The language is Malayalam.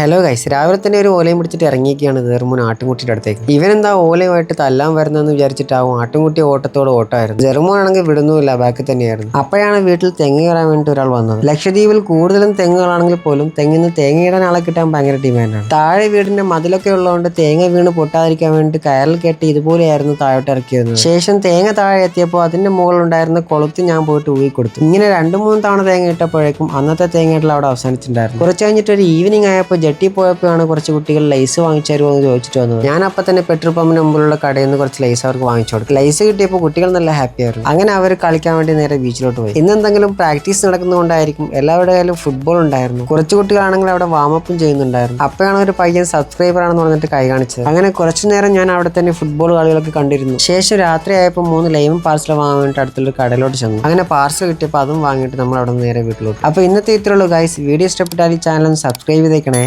ഹലോ ഗൈസ് രാവിലെ തന്നെ ഒരു ഓലയും പിടിച്ചിട്ട് ഇറങ്ങിയൊക്കെയാണ് ജെർമോൻ ആട്ടുംകുട്ടിയുടെ അടുത്തേക്ക്. ഇവനെന്താ ഓലയുമായിട്ട് തല്ലാൻ വരുന്നതെന്ന് വിചാരിച്ചിട്ടാവും ആട്ടുംകുട്ടി ഓട്ടത്തോട് ഓട്ടമായിരുന്നു ജെർമോൻ ആണെങ്കിൽ വിടുന്നുമില്ല ബാക്കിൽ തന്നെയായിരുന്നു. അപ്പോഴാണ് വീട്ടിൽ തെങ്ങ് കയറാൻ വേണ്ടി ഒരാൾ വന്നത്. ലക്ഷദ്വീപിൽ കൂടുതലും തെങ്ങുകളാണെങ്കിൽ പോലും തെങ്ങിൽ നിന്ന് തേങ്ങയിടാൻ ആളെ കിട്ടാൻ ഭയങ്കര ഡിമാൻഡാണ് താഴെ വീടിന്റെ മതിലൊക്കെ ഉള്ളതുകൊണ്ട് തേങ്ങ വീണ് പൊട്ടാതിരിക്കാൻ വേണ്ടി കയറിൽ കെട്ടി ഇതുപോലെയായിരുന്നു താഴോട്ട് ഇറക്കിയത് ശേഷം തേങ്ങ താഴെ എത്തിയപ്പോൾ അതിന്റെ മുകളിലുണ്ടായിരുന്ന കൊളുത്ത് ഞാൻ പോയിട്ട് ഊഴിക്കൊടുത്തു കൊടുത്തു. ഇങ്ങനെ രണ്ടു മൂന്ന് തവണ തേങ്ങ ഇട്ടപ്പോഴേക്കും അന്നത്തെ തേങ്ങയിട്ടിൽ അവിടെ അവസാനിച്ചിട്ടുണ്ടായിരുന്നു. കുറച്ച് കഴിഞ്ഞിട്ട് ഒരു ഈവനിങ് ആയപ്പോൾ ജെട്ടി പോയപ്പോഴാണ് കുറച്ച് കുട്ടികൾ ലൈസ് വാങ്ങിച്ചു തരുമോ എന്ന് ചോദിച്ചിട്ട് വന്നത്. ഞാൻ അപ്പൊ തന്നെ പെട്രോൾ പമ്പിന് മുമ്പിലുള്ള കടയിൽ നിന്ന് കുറച്ച് ലൈസ് അവർക്ക് വാങ്ങിച്ചു കൊടുക്കും ലൈസ് കിട്ടിയപ്പോൾ കുട്ടികൾ നല്ല ഹാപ്പി ആയിരുന്നു. അങ്ങനെ അവർ കളിക്കാൻ വേണ്ടി നേരെ ബീച്ചിലോട്ട് പോയി. ഇന്ന് എന്തെങ്കിലും പ്രാക്ടീസ് നടക്കുന്നതുകൊണ്ടായിരിക്കും എല്ലാവരുടെ കയ്യിലും ഫുട്ബോൾ ഉണ്ടായിരുന്നു. കുറച്ച് കുട്ടികളാണെങ്കിൽ അവിടെ വാമപ്പും ചെയ്യുന്നുണ്ടായിരുന്നു. അപ്പോഴാണ് ഒരു പയ്യൻ സബ്സ്ക്രൈബർ ആണെന്ന് പറഞ്ഞിട്ട് കൈ കാണിച്ചത്. അങ്ങനെ കുറച്ചു നേരം ഞാൻ അവിടെ തന്നെ ഫുട്ബോൾ കളികളൊക്കെ കണ്ടിരുന്നു. ശേഷം രാത്രി ആയപ്പോൾ മൂന്ന് ലൈവ് പാർസൽ വാങ്ങാൻ വേണ്ടി അടുത്തുള്ള കടയിലോട്ട് ചെന്നു. അങ്ങനെ പാർസൽ കിട്ടിയപ്പോൾ അതും വാങ്ങിയിട്ട് നമ്മൾ അവിടെ നിന്ന് നേരെ വീട്ടിലോട്ട്. അപ്പോൾ ഇന്നത്തെ ഇത്രയുള്ളൂ ഗൈസ് വീഡിയോ ഇഷ്ടപ്പെട്ടാൽ ഈ ചാനൽ ഒന്ന് സബ്സ്ക്രൈബ് ചെയ്തേക്കണേ.